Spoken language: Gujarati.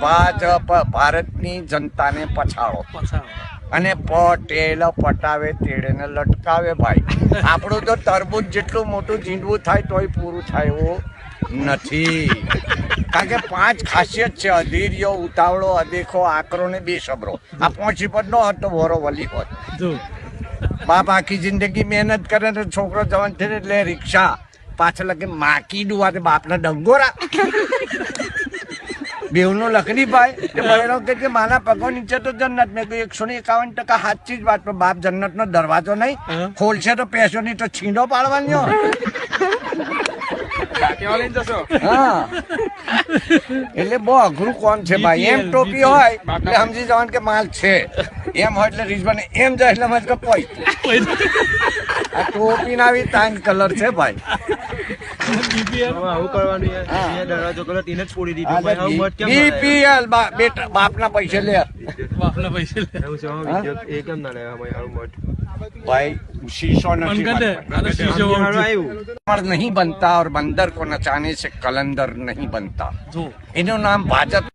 ભાજપ ભારતની જનતાને પછાડો. અને પટેલ પટાવે તેડે ને લટકાવે ભાઈ. આપણું તો તરબૂચ જેટલું મોટું ઝીંડવું થાય તોય પૂરું થાય એવું નથી. કારણ કે પાંચ ખાસિયત છે અધીર્યો ઉતાવળો અદેખો આકરો ને બેસબરો. આ પહોંચી પર નો હતો વોરો વલી હોત. બાપ આખી જિંદગી મહેનત કરે ને છોકરો જવાન થઈને એટલે રિક્ષા પાછળ લગે માકી ડુવા બાપના ડંગોરા. બેવનો લકડી ભાઈ. તે કે કે મારા માના પગો નીચે તો જન્નત. મેં કહ્યું એકસો ને એકાવન ટકા સાચી જ વાત પણ બાપ જન્નતનો દરવાજો નહીં. ખોલશે તો પેસો નહીં તો છીંડો પાડવાનો હા. એટલે બહુ અઘરું કોણ છે ભાઈ? એમ ટોપી હોય એટલે સમજી જવાનું કે માલ છે. એમ હોય એટલે રીઝવાન એમ જાય એટલે મત કે પોઈ આ ટોપી ના આવી ત્રણ કલર છે ભાઈ બીપીએલ આવું કરવાનું યાર હા. એ દરવાજો કરો તેને જ ફોડી દીધો ભાઈ આવું મત કેમ ના બીપીએલ બેટા બાપના પૈસે લે બાપના પૈસે લે લાવ્યા? એવું છે આમાં વિડીયો એ કેમ ના લાવ્યા ભાઈ આવું મત भाई शीशो બંધ नहीं કર દે बनता। અરે શીશો સારું વાળું આવ્યું कमर नहीं बनता और बंदर को नचाने से कलंदर नहीं बनता જો इन्हों नाम भाजपा